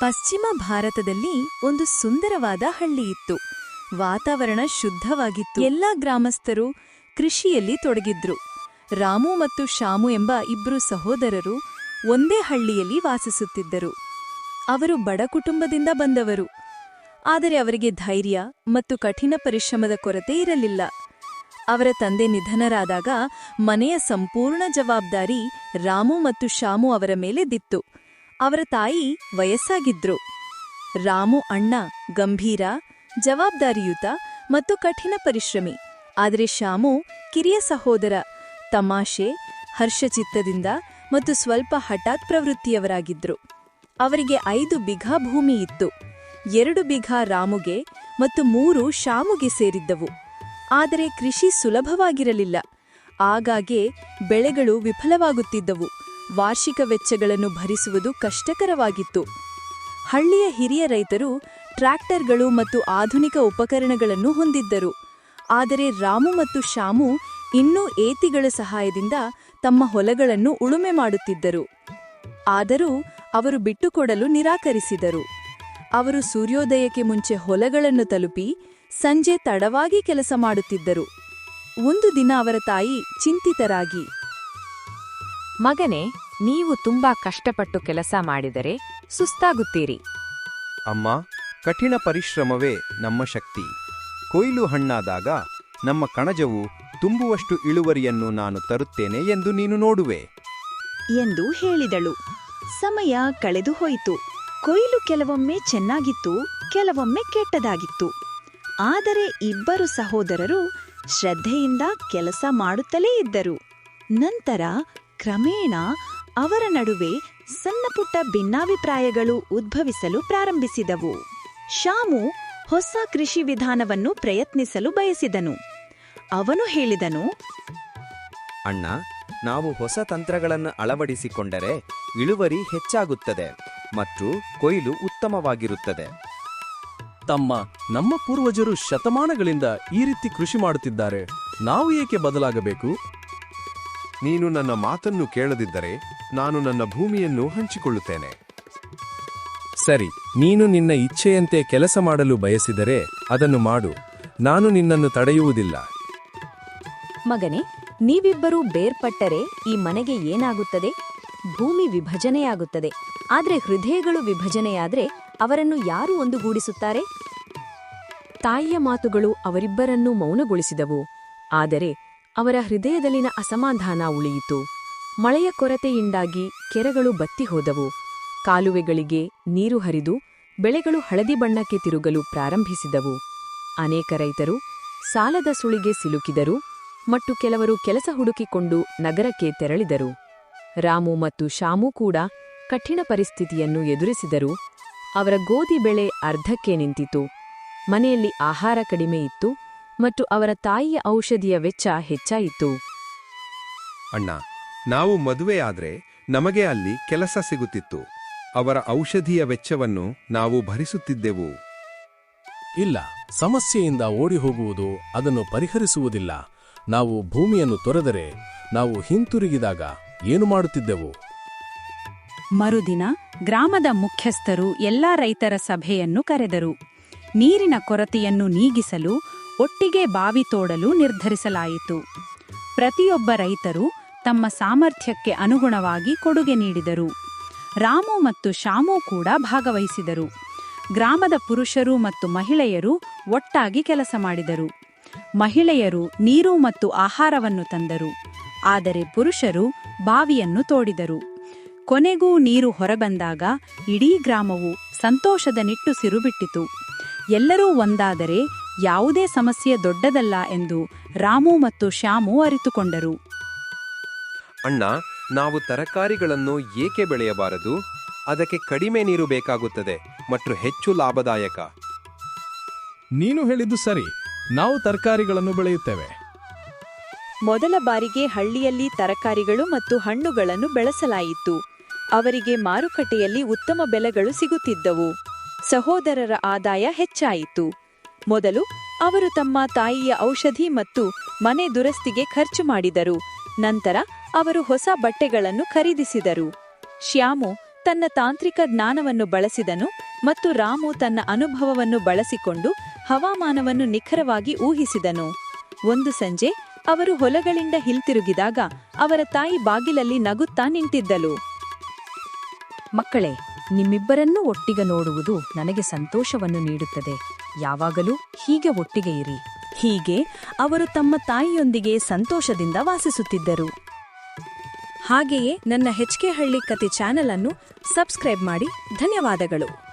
ಪಶ್ಚಿಮ ಭಾರತದಲ್ಲಿ ಒಂದು ಸುಂದರವಾದ ಹಳ್ಳಿ ಇತ್ತು. ವಾತಾವರಣ ಶುದ್ಧವಾಗಿತ್ತು. ಎಲ್ಲಾ ಗ್ರಾಮಸ್ಥರು ಕೃಷಿಯಲ್ಲಿ ತೊಡಗಿದ್ರು. ರಾಮು ಮತ್ತು ಶಾಮು ಎಂಬ ಇಬ್ರು ಸಹೋದರರು ಒಂದೇ ಹಳ್ಳಿಯಲ್ಲಿ ವಾಸಿಸುತ್ತಿದ್ದರು. ಅವರು ಬಡ ಕುಟುಂಬದಿಂದ ಬಂದವರು. ಆದರೆ ಅವರಿಗೆ ಧೈರ್ಯ ಮತ್ತು ಕಠಿಣ ಪರಿಶ್ರಮದ ಕೊರತೆ ಇರಲಿಲ್ಲ. ಅವರ ತಂದೆ ನಿಧನರಾದಾಗ ಮನೆಯ ಸಂಪೂರ್ಣ ಜವಾಬ್ದಾರಿ ರಾಮು ಮತ್ತು ಶಾಮು ಅವರ ಮೇಲೆ ದಿತ್ತು. ಅವರ ತಾಯಿ ವಯಸ್ಸಾಗಿದ್ರು. ರಾಮು ಅಣ್ಣ ಗಂಭೀರ, ಜವಾಬ್ದಾರಿಯುತ ಮತ್ತು ಕಠಿಣ ಪರಿಶ್ರಮಿ. ಆದರೆ ಶಾಮು ಕಿರಿಯ ಸಹೋದರ, ತಮಾಷೆ, ಹರ್ಷಚಿತ್ತದಿಂದ ಮತ್ತು ಸ್ವಲ್ಪ ಹಠಾತ್ ಪ್ರವೃತ್ತಿಯವರಾಗಿದ್ರು. ಅವರಿಗೆ ಐದು ಬಿಘಾ ಭೂಮಿ ಇತ್ತು. ಎರಡು ಬಿಘಾ ರಾಮುಗೆ ಮತ್ತು ಮೂರು ಶಾಮುಗೆ ಸೇರಿದ್ದವು. ಆದರೆ ಕೃಷಿ ಸುಲಭವಾಗಿರಲಿಲ್ಲ. ಆಗಾಗ್ಗೆ ಬೆಳೆಗಳು ವಿಫಲವಾಗುತ್ತಿದ್ದವು. ವಾರ್ಷಿಕ ವೆಚ್ಚಗಳನ್ನು ಭರಿಸುವುದು ಕಷ್ಟಕರವಾಗಿತ್ತು. ಹಳ್ಳಿಯ ಹಿರಿಯ ರೈತರು ಟ್ರ್ಯಾಕ್ಟರ್ಗಳು ಮತ್ತು ಆಧುನಿಕ ಉಪಕರಣಗಳನ್ನು ಹೊಂದಿದ್ದರು. ಆದರೆ ರಾಮು ಮತ್ತು ಶಾಮು ಇನ್ನೂ ಏತಿಗಳ ಸಹಾಯದಿಂದ ತಮ್ಮ ಹೊಲಗಳನ್ನು ಉಳುಮೆ ಮಾಡುತ್ತಿದ್ದರು. ಆದರೂ ಅವರು ಬಿಟ್ಟುಕೊಡಲು ನಿರಾಕರಿಸಿದರು. ಅವರು ಸೂರ್ಯೋದಯಕ್ಕೆ ಮುಂಚೆ ಹೊಲಗಳನ್ನು ತಲುಪಿ ಸಂಜೆ ತಡವಾಗಿ ಕೆಲಸ ಮಾಡುತ್ತಿದ್ದರು. ಒಂದು ದಿನ ಅವರ ತಾಯಿ ಚಿಂತಿತರಾಗಿ ಮಗನೇ ನೀವು ತುಂಬಾ ಕಷ್ಟಪಟ್ಟು ಕೆಲಸ ಮಾಡಿದರೆ ಸುಸ್ತಾಗುತ್ತೀರಿ. ಅಮ್ಮ ಕಠಿಣ ಪರಿಶ್ರಮವೇ ನಮ್ಮ ಶಕ್ತಿ. ಕೊಯ್ಲು ಹಣ್ಣಾದಾಗ ನಮ್ಮ ಕಣಜವು ತುಂಬುವಷ್ಟು ಇಳುವರಿಯನ್ನು ನಾನು ತರುತ್ತೇನೆ ಎಂದು ನೀನು ನೋಡುವೆ. ಎಂದು ಹೇಳಿದಳು. ಸಮಯ ಕಳೆದು ಹೋಯಿತು. ಕೊಯ್ಲು ಕೆಲವೊಮ್ಮೆ ಚೆನ್ನಾಗಿತ್ತು ಕೆಲವೊಮ್ಮೆ ಕೆಟ್ಟದಾಗಿತ್ತು. ಆದರೆ ಇಬ್ಬರು ಸಹೋದರರು ಶ್ರದ್ಧೆಯಿಂದ ಕೆಲಸ ಮಾಡುತ್ತಲೇ ಇದ್ದರು. ನಂತರ ಕ್ರಮೇಣ ಅವರ ನಡುವೆ ಸಣ್ಣಪುಟ್ಟ ಭಿನ್ನಾಭಿಪ್ರಾಯಗಳು ಉದ್ಭವಿಸಲು ಪ್ರಾರಂಭಿಸಿದವು. ಶಾಮು ಹೊಸ ಕೃಷಿ ವಿಧಾನವನ್ನು ಪ್ರಯತ್ನಿಸಲು ಬಯಸಿದನು. ಅವನು ಹೇಳಿದನು ಅಣ್ಣ ನಾವು ಹೊಸ ತಂತ್ರಗಳನ್ನು ಅಳವಡಿಸಿಕೊಂಡರೆ ಇಳುವರಿ ಹೆಚ್ಚಾಗುತ್ತದೆ ಮತ್ತು ಕೊಯ್ಲು ಉತ್ತಮವಾಗಿರುತ್ತದೆ. ತಮ್ಮ ನಮ್ಮ ಪೂರ್ವಜರು ಶತಮಾನಗಳಿಂದ ಈ ರೀತಿ ಕೃಷಿ ಮಾಡುತ್ತಿದ್ದಾರೆ. ನಾವು ಏಕೆ ಬದಲಾಗಬೇಕು? ನೀನು ನನ್ನ ಮಾತನ್ನು ಕೇಳದಿದ್ದರೆ ನಾನು ನನ್ನ ಭೂಮಿಯನ್ನು ಹಂಚಿಕೊಳ್ಳುತ್ತೇನೆ. ಸರಿ, ನೀನು ನಿನ್ನ ಇಚ್ಛೆಯಂತೆ ಕೆಲಸ ಮಾಡಲು ಬಯಸಿದರೆ ಅದನ್ನು ಮಾಡು. ನಾನು ನಿನ್ನನ್ನು ತಡೆಯುವುದಿಲ್ಲ. ಮಗನೇ, ನೀವಿಬ್ಬರೂ ಬೇರ್ಪಟ್ಟರೆ ಈ ಮನೆಗೆ ಏನಾಗುತ್ತದೆ? ಭೂಮಿ ವಿಭಜನೆಯಾಗುತ್ತದೆ. ಆದರೆ ಹೃದಯಗಳು ವಿಭಜನೆಯಾದರೆ ಅವರನ್ನು ಯಾರು ಒಂದುಗೂಡಿಸುತ್ತಾರೆ? ತಾಯಿಯ ಮಾತುಗಳು ಅವರಿಬ್ಬರನ್ನೂ ಮೌನಗೊಳಿಸಿದವು. ಆದರೆ ಅವರ ಹೃದಯದಲ್ಲಿನ ಅಸಮಾಧಾನ ಉಳಿಯಿತು. ಮಳೆಯ ಕೊರತೆಯಿಂದಾಗಿ ಕೆರೆಗಳು ಬತ್ತಿ ಹೋದವು. ಕಾಲುವೆಗಳಿಗೆ ನೀರು ಹರಿದು ಬೆಳೆಗಳು ಹಳದಿ ಬಣ್ಣಕ್ಕೆ ತಿರುಗಲು ಪ್ರಾರಂಭಿಸಿದವು. ಅನೇಕ ರೈತರು ಸಾಲದ ಸುಳಿಗೆ ಸಿಲುಕಿದರು ಮತ್ತು ಕೆಲವರು ಕೆಲಸ ಹುಡುಕಿಕೊಂಡು ನಗರಕ್ಕೆ ತೆರಳಿದರು. ರಾಮು ಮತ್ತು ಶಾಮು ಕೂಡ ಕಠಿಣ ಪರಿಸ್ಥಿತಿಯನ್ನು ಎದುರಿಸಿದರು. ಅವರ ಗೋಧಿ ಬೆಳೆ ಅರ್ಧಕ್ಕೆ ನಿಂತಿತು. ಮನೆಯಲ್ಲಿ ಆಹಾರ ಕಡಿಮೆ ಇತ್ತು. ಮತ್ತು ಅವರ ತಾಯಿಯ ಔಷಧಿಯ ವೆಚ್ಚ ಹೆಚ್ಚಾಯಿತು. ಅಣ್ಣ ನಾವು ಮದುವೆಯಾದ್ರೆ ನಮಗೆ ಅಲ್ಲಿ ಕೆಲಸ ಸಿಗುತ್ತಿತ್ತು. ಅವರ ಔಷಧಿಯ ವೆಚ್ಚವನ್ನು ನಾವು ಭರಿಸುತ್ತಿದ್ದೆವು. ಇಲ್ಲ ಸಮಸ್ಯೆಯಿಂದ ಓಡಿ ಹೋಗುವುದು ಅದನ್ನು ಪರಿಹರಿಸುವುದಿಲ್ಲ. ನಾವು ಭೂಮಿಯನ್ನು ತೊರೆದರೆ ನಾವು ಹಿಂತಿರುಗಿದಾಗ ಏನು ಮಾಡುತ್ತಿದ್ದೆವು? ಮರುದಿನ ಗ್ರಾಮದ ಮುಖ್ಯಸ್ಥರು ಎಲ್ಲಾ ರೈತರ ಸಭೆಯನ್ನು ಕರೆದರು. ನೀರಿನ ಕೊರತೆಯನ್ನು ನೀಗಿಸಲು ಒಟ್ಟಿಗೆ ಬಾವಿ ತೋಡಲು ನಿರ್ಧರಿಸಲಾಯಿತು. ಪ್ರತಿಯೊಬ್ಬ ರೈತರು ತಮ್ಮ ಸಾಮರ್ಥ್ಯಕ್ಕೆ ಅನುಗುಣವಾಗಿ ಕೊಡುಗೆ ನೀಡಿದರು. ರಾಮು ಮತ್ತು ಶಾಮು ಕೂಡ ಭಾಗವಹಿಸಿದರು. ಗ್ರಾಮದ ಪುರುಷರು ಮತ್ತು ಮಹಿಳೆಯರು ಒಟ್ಟಾಗಿ ಕೆಲಸ ಮಾಡಿದರು. ಮಹಿಳೆಯರು ನೀರು ಮತ್ತು ಆಹಾರವನ್ನು ತಂದರು. ಆದರೆ ಪುರುಷರು ಬಾವಿಯನ್ನು ತೋಡಿದರು. ಕೊನೆಗೂ ನೀರು ಹೊರಬಂದಾಗ ಇಡೀ ಗ್ರಾಮವು ಸಂತೋಷದ ನಿಟ್ಟುಸಿರು ಬಿಟ್ಟಿತು ಎಲ್ಲರೂ ಒಂದಾದರೆ ಯಾವುದೇ ಸಮಸ್ಯೆ ದೊಡ್ಡದಲ್ಲ ಎಂದು ರಾಮು ಮತ್ತು ಶ್ಯಾಮು ಅರಿತುಕೊಂಡರು. ಅಣ್ಣ ನಾವು ತರಕಾರಿಗಳನ್ನು ಏಕೆ ಬೆಳೆಯಬಾರದು? ಅದಕ್ಕೆ ಕಡಿಮೆ ನೀರು ಬೇಕಾಗುತ್ತದೆ ಮತ್ತು ಹೆಚ್ಚು ಲಾಭದಾಯಕ. ನೀನು ಹೇಳಿದ್ದು ಸರಿ. ನಾವು ತರಕಾರಿಗಳನ್ನು ಬೆಳೆಯುತ್ತೇವೆ. ಮೊದಲ ಬಾರಿಗೆ ಹಳ್ಳಿಯಲ್ಲಿ ತರಕಾರಿಗಳು ಮತ್ತು ಹಣ್ಣುಗಳನ್ನು ಬೆಳೆಸಲಾಯಿತು. ಅವರಿಗೆ ಮಾರುಕಟ್ಟೆಯಲ್ಲಿ ಉತ್ತಮ ಬೆಲೆಗಳು ಸಿಗುತ್ತಿದ್ದವು. ಸಹೋದರರ ಆದಾಯ ಹೆಚ್ಚಾಯಿತು. ಮೊದಲು ಅವರು ತಮ್ಮ ತಾಯಿಯ ಔಷಧಿ ಮತ್ತು ಮನೆ ದುರಸ್ತಿಗೆ ಖರ್ಚು ಮಾಡಿದರು. ನಂತರ ಅವರು ಹೊಸ ಬಟ್ಟೆಗಳನ್ನು ಖರೀದಿಸಿದರು. ಶ್ಯಾಮು ತನ್ನ ತಾಂತ್ರಿಕ ಜ್ಞಾನವನ್ನು ಬಳಸಿದನು ಮತ್ತು ರಾಮು ತನ್ನ ಅನುಭವವನ್ನು ಬಳಸಿಕೊಂಡು ಹವಾಮಾನವನ್ನು ನಿಖರವಾಗಿ ಊಹಿಸಿದನು. ಒಂದು ಸಂಜೆ ಅವರು ಹೊಲಗಳಿಂದ ಹಿಂತಿರುಗಿದಾಗ ಅವರ ತಾಯಿ ಬಾಗಿಲಲ್ಲಿ ನಗುತ್ತಾ ನಿಂತಿದ್ದಳು. ಮಕ್ಕಳೇ, ನಿಮ್ಮಿಬ್ಬರನ್ನೂ ಒಟ್ಟಿಗೆ ನೋಡುವುದು ನನಗೆ ಸಂತೋಷವನ್ನು ನೀಡುತ್ತದೆ. ಯಾವಾಗಲೂ ಹೀಗೆ ಒಟ್ಟಿಗೆ ಇರಿ. ಹೀಗೆ ಅವರು ತಮ್ಮ ತಾಯಿಯೊಂದಿಗೆ ಸಂತೋಷದಿಂದ ವಾಸಿಸುತ್ತಿದ್ದರು. ಹಾಗೆಯೇ ನನ್ನ ಹೆಚ್ಕೆ ಹಳ್ಳಿ ಕತೆ ಚಾನೆಲ್ ಅನ್ನು ಸಬ್ಸ್ಕ್ರೈಬ್ ಮಾಡಿ. ಧನ್ಯವಾದಗಳು.